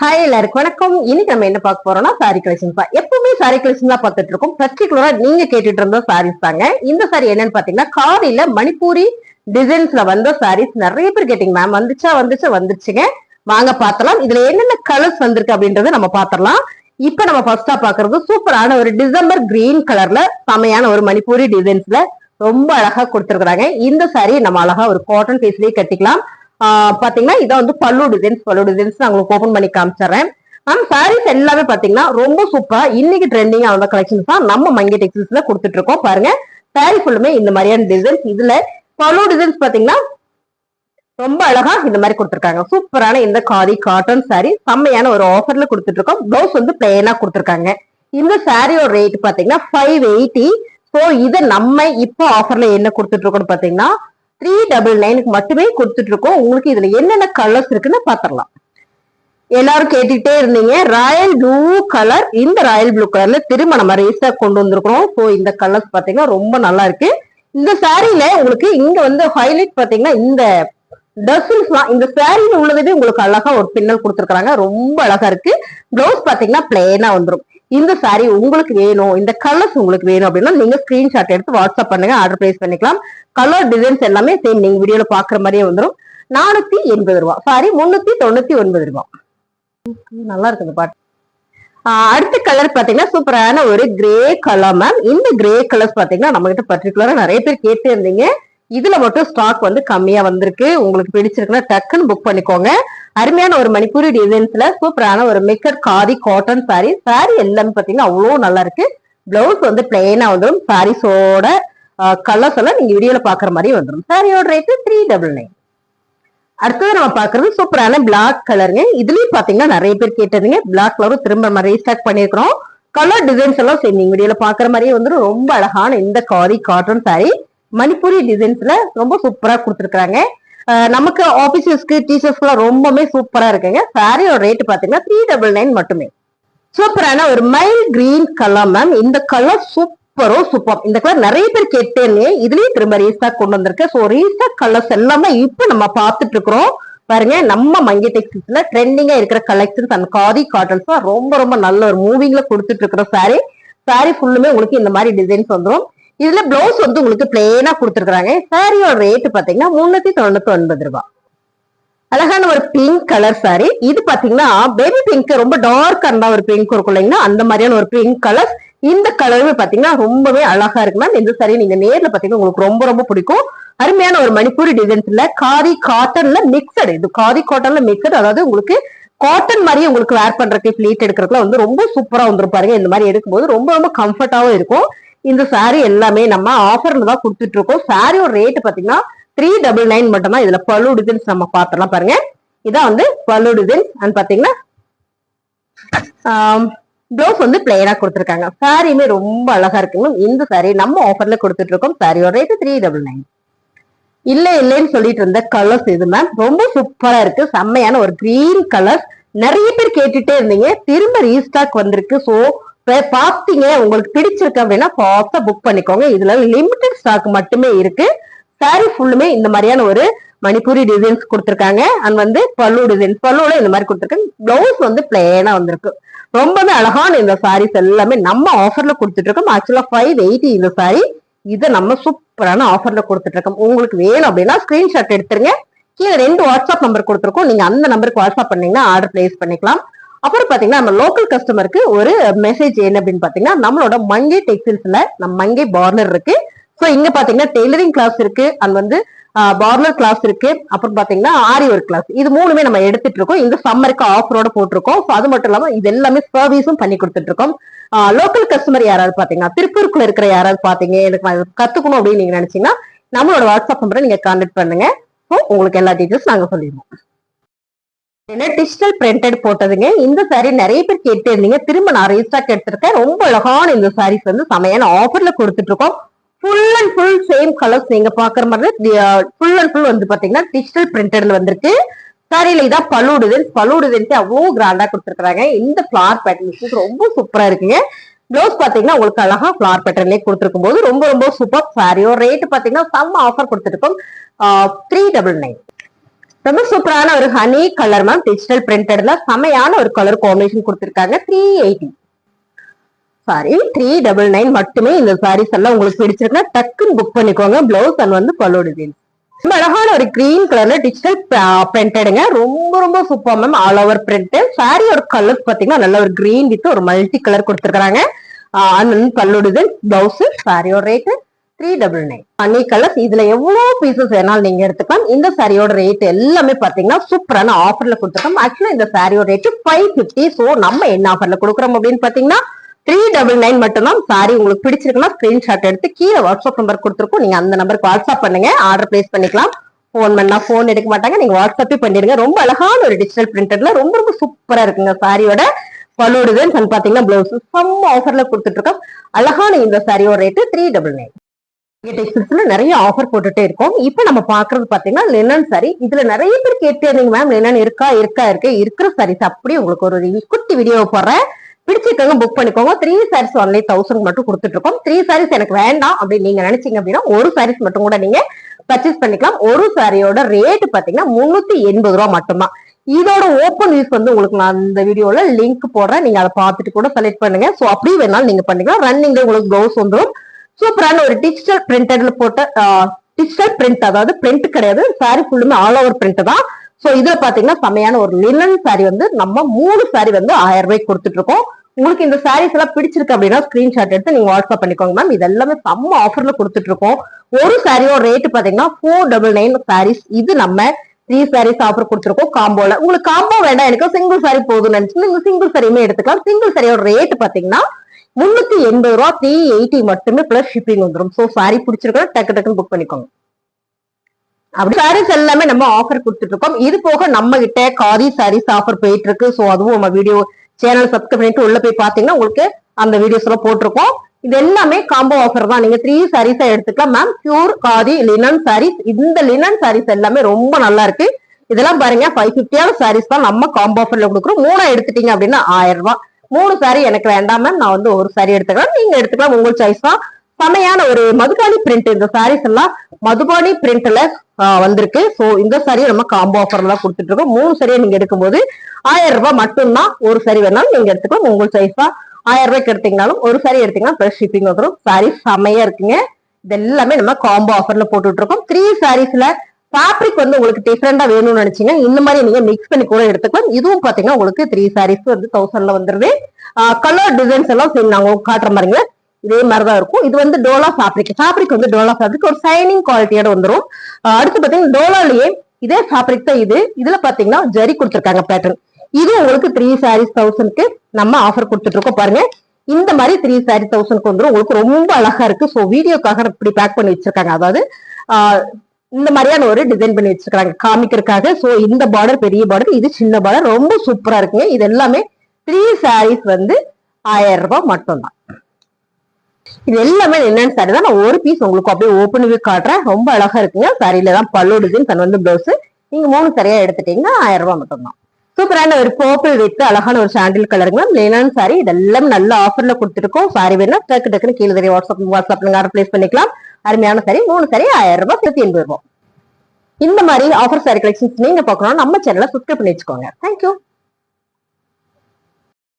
Hi எல்லாருக்கும் வணக்கம். இன்னைக்கு நம்ம என்ன பார்க்க போறோம்னா சாரி கலெக்ஷன் தான் எப்பவுமே சாரி கலெக்ஷன் தான் பார்த்துட்டு இருக்கோம். பர்டிகுலரா நீங்க கேட்டுட்டு இருந்த சாரீஸ் தாங்க. இந்த சாரி என்னன்னு பாத்தீங்கன்னா காரில மணிப்பூரி டிசைன்ஸ்ல வந்த சாரீஸ் நிறைய பேர் கேட்டீங்க. மேம் வந்துச்சா வந்துச்சா வந்துருச்சுங்க. வாங்க பார்த்தலாம் இதுல என்னென்ன கலர்ஸ் வந்திருக்கு அப்படின்றத நம்ம பாத்திரலாம் இப்ப நம்ம ஃபர்ஸ்டா பாக்குறது சூப்பரான ஒரு டிசம்பர் கிரீன் கலர்ல செமையான ஒரு மணிப்பூரி டிசைன்ஸ்ல ரொம்ப அழகா கொடுத்துருக்குறாங்க. இந்த சாரி நம்ம அழகா ஒரு காட்டன் பீஸ்லயே கட்டிக்கலாம். பாத்தீங்கன்னா இதான் வந்து பல்லு டிசைன்ஸ் பல்லு டிசைன்ஸ் நான் உங்களுக்கு ஓபன் பண்ணி காமிச்சிடுறேன். மேம் சாரீஸ் எல்லாமே பாத்தீங்கன்னா ரொம்ப சூப்பரா இன்னைக்கு ட்ரெண்டிங் வந்த கலெக்ஷன்ஸ் தான் நம்ம மங்கி டெக்ஸ்டைல்ஸ்ல கொடுத்துட்டு இருக்கோம் பாருங்க சாரி ஃபுல்லுமே இந்த மாதிரியான டிசைன்ஸ் இதுல பல்லு டிசைன்ஸ் பாத்தீங்கன்னா ரொம்ப அழகா இந்த மாதிரி கொடுத்துருக்காங்க. சூப்பரான இந்த காதி காட்டன் சாரி செம்மையான ஒரு ஆஃபர்ல கொடுத்துட்டு இருக்கோம் ப்ளவுஸ் வந்து பிளெயினா கொடுத்துருக்காங்க. இந்த சாரியோட ரேட் பாத்தீங்கன்னா ஃபைவ் எயிட்டி ஸோ இதை நம்ம இப்போ ஆஃபர்ல என்ன கொடுத்துட்டு இருக்கோம்னு பாத்தீங்கன்னா த்ரீ டபுள் நைனுக்கு மட்டுமே கொடுத்துட்டு இருக்கோம் உங்களுக்கு இதுல என்னென்ன கலர்ஸ் இருக்குன்னு பாத்திரலாம் எல்லாரும் கேட்டுக்கிட்டே இருந்தீங்க. ராயல் ப்ளூ கலர் இந்த ராயல் ப்ளூ கலர்ல திரும்ப நம்ம ரேஸா கொண்டு வந்திருக்கிறோம். ஸோ இந்த கலர்ஸ் பாத்தீங்கன்னா ரொம்ப நல்லா இருக்கு. இந்த சாரீல உங்களுக்கு இங்க வந்து ஹைலைட் பாத்தீங்கன்னா இந்த டசில்ஸ்லாம் இந்த சாரியில உள்ளதே உங்களுக்கு அழகா ஒரு பின்னல் கொடுத்துருக்காங்க ரொம்ப அழகா இருக்கு. ப்ளவுஸ் பாத்தீங்கன்னா பிளேனா வந்துடும் இந்த சாரி உங்களுக்கு வேணும் இந்த கலர்ஸ் உங்களுக்கு வேணும் அப்படின்னா நீங்க ஸ்கிரீன்ஷாட் எடுத்து வாட்ஸ்அப் பண்ணுங்க ஆர்டர் பிளேஸ் பண்ணிக்கலாம். கலர் டிசைன்ஸ் எல்லாமே சேம் நீங்க வீடியோல பாக்குற மாதிரியே வந்துடும் நானூத்தி எண்பது ரூபா. சாரி முன்னூத்தி தொண்ணூத்தி ஒன்பது ரூபா. நல்லா இருக்குது பாட்டு அடுத்த கலர் பாத்தீங்கன்னா சூப்பரான ஒரு கிரே கலர் மேம் இந்த கிரே கலர்ஸ் பாத்தீங்கன்னா நம்ம கிட்ட பர்டிகுலரா நிறைய பேர் கேட்டு இருந்தீங்க. இதுல மட்டும் ஸ்டாக் வந்து கம்மியா வந்திருக்கு. உங்களுக்கு பிடிச்சிருக்குன்னா டக்குன்னு புக் பண்ணிக்கோங்க. அருமையான ஒரு மணிப்பூரி டிசைன்ஸ்ல சூப்பரான ஒரு மிக்கர் காதி காட்டன் சாரீ சாரி எல்லாமே பாத்தீங்கன்னா அவ்வளோ நல்லா இருக்கு. பிளவுஸ் வந்து பிளெயினா வந்துடும் சாரீஸோட கலர்ஸ் எல்லாம் நீங்க வீடியோல பாக்குற மாதிரி வந்துடும் சாரியோட ரேட்டு த்ரீ டபுள் நைன் அடுத்தது நம்ம பாக்குறது சூப்பரான பிளாக் கலருங்க இதுலயும் பாத்தீங்கன்னா நிறைய பேர் கேட்டதுங்க பிளாக் கலரும் திரும்ப நம்ம ரீஸ்டாக் பண்ணிருக்கிறோம் கலர் டிசைன்ஸ் எல்லாம் சரி நீங்க வீடியோல பாக்குற மாதிரியே வந்துடும் ரொம்ப அழகான இந்த காதி காட்டன் சாரீ மணிப்பூரி டிசைன்ஸ்ல ரொம்ப சூப்பரா கொடுத்துருக்காங்க நமக்கு ஆபீசர்ஸ்க்கு டீச்சர்ஸ்க்குலாம் ரொம்பவே சூப்பரா இருக்குங்க. சாரியோட ரேட் பாத்தீங்கன்னா த்ரீ டபுள் நைன் மட்டுமே. சூப்பரான ஒரு மைல் கிரீன் கலர் மேம் இந்த கலர் சூப்பரோ சூப்பர் இந்த கலர் நிறைய பேர் கேட்டேன்னு இதுலயும் திரும்ப ரீஸ்டாக் கொண்டு வந்திருக்கேன். ஸோ ரீஸ்டாக் கலர்ஸ் எல்லாமே இப்ப நம்ம பார்த்துட்டு இருக்கிறோம் பாருங்க நம்ம மங்கி டெக்ஸ்டைல்ஸ்ல ட்ரெண்டிங்கா இருக்கிற கலெக்ஷன்ஸ் அண்ட் காதி காட்டன்ஸ் ரொம்ப ரொம்ப நல்ல ஒரு மூவிங்ல கொடுத்துட்டு இருக்கிற சாரி சாரி ஃபுல்லுமே உங்களுக்கு இந்த மாதிரி டிசைன்ஸ் வந்துடும் இதுல பிளவுஸ் வந்து உங்களுக்கு பிளெயினா கொடுத்துருக்காங்க சாரியோட ரேட் பாத்தீங்கன்னா முன்னூத்தி தொண்ணூத்தி ஒன்பது ரூபாய். அழகான ஒரு பிங்க் கலர் சாரி இது பாத்தீங்கன்னா பேபி பிங்க் ரொம்ப டார்க் இருந்தா ஒரு பிங்க் இருக்கும் இல்லைங்கன்னா அந்த மாதிரியான ஒரு பிங்க் கலர் இந்த கலருமே பாத்தீங்கன்னா ரொம்பவே அழகா இருக்கு மேம் இந்த சாரி நீங்க நேர்ல பாத்தீங்கன்னா உங்களுக்கு ரொம்ப ரொம்ப பிடிக்கும். அருமையான ஒரு மணிப்பூரி டிசைன்ஸ்ல காதி காட்டன்ல மிக்சடு இது காதி காட்டன்ல மிக்சடு அதாவது உங்களுக்கு காட்டன் மாதிரி உங்களுக்கு வேர் பண்றதுக்கு ஃபிளீட் எடுக்கிறதுக்குலாம் வந்து ரொம்ப சூப்பரா வந்துரும் பாருங்க இந்த மாதிரி எடுக்கும்போது ரொம்ப ரொம்ப கம்ஃபர்டாவும் இருக்கும். இந்த சாரீ எல்லாமே நம்ம ஆஃபர்ல தான் கொடுத்துட்டு இருக்கோம் சாரியோட ரேட் பாத்தீங்கன்னா த்ரீ டபுள் நைன் மட்டும் தான் இதுல பல்லு டிசைன்ஸ் நம்ம பார்த்தலாம் பாருங்க. இதான் வந்து பல்லு டிசைன்ஸ் அண்ட் பாத்தீங்கன்னா ப்ளவுஸ் வந்து பிளெயினா கொடுத்துருக்காங்க. சாரியுமே ரொம்ப அழகா இருக்குங்க. இந்த சாரி நம்ம ஆஃபர்ல கொடுத்துட்டு இருக்கோம் சாரியோட ரேட் த்ரீ டபுள் நைன் இல்ல இல்லைன்னு சொல்லிட்டு இருந்த கலர்ஸ் இது மேம் ரொம்ப சூப்பரா இருக்கு. செம்மையான ஒரு கிரீன் கலர் நிறைய பேர் கேட்டுட்டே இருந்தீங்க. திரும்ப ரீஸ்டாக் வந்திருக்கு. சோ பார்த்தீங்க உங்களுக்கு பிடிச்சிருக்கு அப்படின்னா பார்த்தா புக் பண்ணிக்கோங்க. இதுல லிமிடெட் ஸ்டாக் மட்டுமே இருக்கு. சாரி ஃபுல்லுமே இந்த மாதிரியான ஒரு மணிப்பூரி டிசைன்ஸ் கொடுத்துருக்காங்க. அண்ட் வந்து பல்லு டிசைன்ஸ் பல்லுல இந்த மாதிரி கொடுத்துருக்காங்க. பிளவுஸ் வந்து பிளேனா வந்திருக்கு. ரொம்பவே அழகான இந்த சாரீஸ் எல்லாமே நம்ம ஆஃபர்ல கொடுத்துட்டு இருக்கோம் ஆக்சுவலா ஃபைவ் எயிட்டி இந்த சாரி இதை நம்ம சூப்பரான ஆஃபர்ல கொடுத்துட்டு இருக்கோம் உங்களுக்கு வேணும் அப்படின்னா ஸ்கிரீன்ஷாட் எடுத்துருங்க. கீழே ரெண்டு வாட்ஸ்அப் நம்பர் கொடுத்துருக்கோம். நீங்க அந்த நம்பருக்கு வாட்ஸ்அப் பண்ணீங்கன்னா ஆர்டர் பிளேஸ் பண்ணிக்கலாம். அப்புறம் பாத்தீங்கன்னா நம்ம லோக்கல் கஸ்டமருக்கு ஒரு மெசேஜ் என்ன அப்படின்னு பாத்தீங்கன்னா நம்மளோட மங்கை டெக்ஸ்டைல்ஸ்ல நம்ம மங்கை பார்னர் இருக்கு. ஸோ இங்க பாத்தீங்கன்னா டெய்லரிங் கிளாஸ் இருக்கு. அண்ட் வந்து பார்லர் கிளாஸ் இருக்கு. அப்புறம் பாத்தீங்கன்னா ஆரி ஒர்க் கிளாஸ் இது மூணுமே நம்ம எடுத்துட்டு இருக்கோம். இந்த சம்மருக்கு ஆஃபரோட போட்டிருக்கோம். ஸோ அது மட்டும் இல்லாம இது எல்லாமே சர்வீஸும் பண்ணி கொடுத்துட்டு இருக்கோம். லோக்கல் கஸ்டமர் யாராவது பாத்தீங்கன்னா திருப்பூருக்குள்ள இருக்கிற யாராவது பாத்தீங்க எனக்கு கத்துக்கணும் அப்படின்னு நீங்க நினைச்சீங்கன்னா நம்மளோட வாட்ஸ்அப் நம்பரை நீங்க கான்டாக்ட் பண்ணுங்க. ஸோ உங்களுக்கு எல்லா டீட்டெயில்ஸ் நாங்க சொல்லிடுவோம். என்ன? டிஜிட்டல் பிரிண்டட் போட்டதுங்க. இந்த சாரி நிறைய பேர் கேட்டு இருந்தீங்க திரும்ப நான் ரீஸ்டாக் எடுத்திருக்கேன். ரொம்ப அழகான இந்த சாரீஸ் வந்து செமையான ஆஃபர்ல கொடுத்துட்டு இருக்கோம் full and full same colours நீங்க பாக்குற மாதிரி ஃபுல் அண்ட் ஃபுல் வந்து பாத்தீங்கன்னா டிஜிட்டல் பிரிண்டட்ல வந்திருக்கு. சாரியில இதான் பல்லு டிசைன்ஸ் அவ்வளோ டிசைன்ஸ் அவ்வளவு கிராண்டா கொடுத்துருக்காங்க இந்த ஃபிளார் பேட்டர்ன் ரொம்ப சூப்பரா இருக்குங்க. ப்ளவுஸ் பாத்தீங்கன்னா உங்களுக்கு அழகா ஃபிளார் பேட்டர்ன்லேயே கொடுத்துருக்கும் போது ரொம்ப ரொம்ப சூப்பர் சாரியோ ரேட் பாத்தீங்கன்னா செம்ம ஆஃபர் கொடுத்துருக்கோம் த்ரீ டபுள் நைன் ரொம்ப சூப்பரான ஒரு ஹனி கலர் மேம் டிஜிட்டல் பிரிண்டட்ல செமையான ஒரு கலர் காம்பினேஷன் கொடுத்திருக்காங்க. Three eighty sari three double nine மட்டுமே இந்த சாரீஸ் எல்லாம் உங்களுக்கு பிடிச்சிருக்குன்னா டக்குன்னு புக் பண்ணிக்கோங்க. பிளவுஸ் அண்ட் வந்து பல்லு டிசைன் ரொம்ப அழகான ஒரு கிரீன் கலர்ல டிஜிட்டல் பிரிண்டடுங்க ரொம்ப ரொம்ப super ma'am all over print sari ஒரு கலர் பாத்தீங்கன்னா நல்ல ஒரு கிரீன் வித் ஒரு மல்டி கலர் கொடுத்துருக்காங்க அண்ட் வந்து பல்லு டிசைன் பிளவுஸ் சாரியோட ரேட்டு த்ரீ டபுள் நைன் அன்னி கலர்ஸ் இதுல எவ்வளவு பீசஸ் வேணாலும் நீங்க எடுத்துக்கலாம். இந்த சாரியோட ரேட் எல்லாமே பாத்தீங்கன்னா சூப்பரான ஆஃபர்ல கொடுத்துருக்கோம். ஆக்சுவலா இந்த சாரியோட ரேட் ஃபைவ் பிப்டி சோ நம்ம என்ன ஆஃபர்ல கொடுக்குறோம் அப்படின்னு பாத்தீங்கன்னா த்ரீ டபுள் நைன் மட்டும்தான் சாரி உங்களுக்கு பிடிச்சிருக்குன்னா ஸ்கிரீன்ஷாட் எடுத்து கீழே வாட்ஸ்அப் நம்பர் கொடுத்துருக்கோம். நீங்க அந்த நம்பருக்கு வாட்ஸ்அப் பண்ணுங்க. ஆர்டர் பிளேஸ் பண்ணிக்கலாம். ஃபோன் பண்ணா ஃபோன் எடுக்க மாட்டாங்க. நீங்க வாட்ஸ்அப்பே பண்ணிடுங்க. ரொம்ப அழகான ஒரு டிஜிட்டல் பிரிண்டட்ல ரொம்ப ரொம்ப சூப்பரா இருக்குங்க சாரியோட பல்லு டிசைன்ஸ் பாத்தீங்கன்னா பிளவுஸ் செம்ம ஆஃபர்ல கொடுத்துட்டு இருக்கோம். அழகான இந்த சாரியோட ரேட்டு த்ரீ டபுள் நைன் டெக்ஸ்டைல்ஸ்ல நிறைய ஆஃபர் போட்டுட்டே இருக்கோம். இப்போ நம்ம பாக்குறது பாத்தீங்கன்னா லினன் சாரி இதுல நிறைய பேர் கேட்டே மேம் லினன் இருக்கா இருக்கா இருக்கு? இருக்கிற சாரீஸ் அப்படியே உங்களுக்கு ஒரு குட்டி வீடியோ போடுறேன். பிடிச்சிருக்கவங்க புக் பண்ணிக்கோங்க. த்ரீ சாரீஸ் ஒன்லி தௌசண்ட் மட்டும் கொடுத்துட்டு இருக்கோம். த்ரீ சாரீஸ் எனக்கு வேண்டாம் அப்படின்னு நீங்க நினைச்சீங்க அப்படின்னா ஒரு சாரீஸ் மட்டும் கூட நீங்க பர்ச்சேஸ் பண்ணிக்கலாம். ஒரு சாரியோட ரேட் பாத்தீங்கன்னா முன்னூத்தி எண்பது ரூபா மட்டும்தான். இதோட ஓப்பன் யூஸ் வந்து உங்களுக்கு நான் இந்த வீடியோல லிங்க் போடுறேன். நீங்க அதை பார்த்துட்டு கூட செலக்ட் பண்ணுங்க. சோ அப்படியே வேணாலும் நீங்க பண்ணிக்கலாம். ரன்னிங்ல உங்களுக்கு ப்ளவுஸ் வந்துடும் சூப்பரான ஒரு டிஜிட்டல் பிரிண்டட்ல போட்ட டிஜிட்டல் பிரிண்ட் அதாவது பிரிண்ட் கிடையாது. சாரி ஃபுல்லுமே ஆல் ஓவர் பிரிண்ட் தான். சோ இதுல பாத்தீங்கன்னா செமையான ஒரு லினன் சாரி வந்து நம்ம மூணு சாரி வந்து ஆயிரம் ரூபாய்க்கு கொடுத்துட்டு இருக்கோம் உங்களுக்கு இந்த சாரீஸ் எல்லாம் பிடிச்சிருக்கு அப்படின்னா ஸ்கிரீன்ஷாட் எடுத்து நீங்க வாட்ஸ்அப் பண்ணிக்கோங்க மேம் இது எல்லாமே செம்ம ஆஃபர்ல கொடுத்துட்டு இருக்கோம் ஒரு சாரியோட ரேட் பாத்தீங்கன்னா ஃபோர் டபுள் நைன் சாரீஸ் இது நம்ம த்ரீ சாரீஸ் ஆஃபர் கொடுத்துருக்கோம் காம்போல உங்களுக்கு காம்போ வேண்டாம். எனக்கு சிங்கிள் சாரி போதும்னு நினைச்சு நீங்க சிங்கிள் சாரியுமே எடுத்துக்கலாம். சிங்கிள் சாரியோட ரேட் பாத்தீங்கன்னா முன்னூத்தி எண்பது ரூபா த்ரீ எயிட்டி மட்டுமே பிளஸ் ஷிப்பிங் வந்துடும் ஸோ சாரி பிடிச்சிருக்கா டக்கு டக்குன்னு புக் பண்ணிக்கோங்க. அப்படி சாரீஸ் எல்லாமே நம்ம ஆஃபர் கொடுத்துட்டு இருக்கோம் இது போக நம்ம கிட்ட காதி சாரீஸ் ஆஃபர் போயிட்டு இருக்கு ஸோ அதுவும் நம்ம வீடியோ சேனல் சப்ஸ்கிரைப் பண்ணிட்டு உள்ள போய் பாத்தீங்கன்னா உங்களுக்கு அந்த வீடியோஸ் எல்லாம் போட்டிருக்கோம். இது எல்லாமே காம்போ ஆஃபர் தான். நீங்க த்ரீ சாரீஸா எடுத்துக்கலாம். Ma'am pure khadi linen saris இந்த லினன் சாரீஸ் எல்லாமே ரொம்ப நல்லா இருக்கு. இதெல்லாம் பாருங்க ஃபைவ் ஃபிஃப்டியான சாரீஸ் தான் நம்ம காம்போ ஆஃபர்ல கொடுக்குறோம். மூணா எடுத்துட்டீங்க அப்படின்னா ஆயிரம் ரூபாய் மூணு சாரி எனக்கு வேண்டாம் மேம் நான் வந்து ஒரு சாரி எடுத்துக்கலாம் நீங்க எடுத்துக்கலாம். உங்க சாய்ஸ் தான். செமையான ஒரு மதுபானி பிரிண்ட் இந்த சாரீஸ் எல்லாம் மதுபானி பிரிண்ட்ல வந்திருக்கு. சோ இந்த சாரியை நம்ம காம்போ ஆஃபர்ல தான் கொடுத்துட்டு இருக்கோம் மூணு சரியை நீங்க எடுக்கும்போது ஆயிரம் ரூபாய் மட்டும்தான் ஒரு சரி வேணாலும் நீங்க எடுத்துக்கலாம். உங்கள் சாய்ஸ் தான். ஆயிரம் ரூபாய்க்கு எடுத்தீங்கனாலும் ஒரு சாரி எடுத்தீங்கன்னா பிளஸ் ஷிப்பிங் வந்துடும் சாரி செமையா இருக்குங்க. இது எல்லாமே நம்ம காம்போ ஆஃபர்ல போட்டுட்டு இருக்கோம் த்ரீ சாரீஸ்ல ஃபேப்ரிக் வந்து உங்களுக்கு டிஃப்ரெண்டா வேணும்னு நினைச்சீங்க இந்த மாதிரி நீங்க மிக்ஸ் பண்ணி கூட எடுத்துக்கலாம். இதுவும் பாத்தீங்கன்னா உங்களுக்கு த்ரீ சாரீஸ் வந்து தௌசண்ட்ல வந்துருது. கலர் டிசைன்ஸ் எல்லாம் சரி நாங்க காட்டுற மாதிரிங்க இதே மாதிரிதான் இருக்கும். இது வந்து டோலா ஃபேப்ரிக் ஃபேப்ரிக் வந்து டோலா ஃபேப்ரிக் ஒரு சைனிங் குவாலிட்டியோட வந்துரும். அடுத்து பாத்தீங்கன்னா டோலாலேயே இதே ஃபேப்ரிக் தான் இது. இதுல பாத்தீங்கன்னா ஜரி கொடுத்துருக்காங்க பேட்டர்ன் இது உங்களுக்கு த்ரீ சாரீஸ் தௌசண்ட்க்கு நம்ம ஆஃபர் கொடுத்துட்டு இருக்கோம் பாருங்க. இந்த மாதிரி த்ரீ சாரி தௌசண்ட்க்கு வந்துடும் உங்களுக்கு ரொம்ப அழகா இருக்கு. ஸோ வீடியோக்காக இப்படி பேக் பண்ணி வச்சிருக்காங்க. அதாவது இந்த மாதிரியான ஒரு டிசைன் பண்ணி வச்சிருக்காங்க காமிக்கிறதுக்காக. சோ இந்த பார்டர் பெரிய பார்டர் இது சின்ன பார்டர் ரொம்ப சூப்பரா இருக்குங்க. இது எல்லாமே த்ரீ சாரீஸ் வந்து ஆயிரம் ரூபாய் மட்டும்தான். இது எல்லாமே என்னன்னு சாரி தான். நான் ஒரு பீஸ் உங்களுக்கு அப்படியே ஓப்பன் வியூ காட்டுறேன். ரொம்ப அழகா இருக்குங்க. சாரியில தான் பல்லு டிசைன் தன் வந்து பிளவுஸ் நீங்க மூணு சரியா எடுத்துட்டீங்கன்னா ஆயிரம் ரூபாய் மட்டும்தான். சூப்பரான ஒரு பர்பிள் வித் அழகான ஒரு சாண்டில் கலருங்க லேனான் சாரி இதெல்லாம் நல்ல ஆஃபர்ல கொடுத்துருக்கோம். சாரி வேணா டக்கு டக்குன்னு கீழே தெரிய வாட்ஸ்அப் வாட்ஸ்அப்ல ரிப்ளேஸ் பண்ணிக்கலாம். அருமையான சரி மூணு சரி ஆயிரம் ரூபாய் சேர்த்து எண்பது ரூபாய். இந்த மாதிரி ஆஃபர் சாரி கலெக்ஷன்ஸ் நீங்க பார்க்கணும் நம்ம சேனலை சப்ஸ்கிரைப் பண்ணி வச்சுக்கோங்க. தேங்க்யூ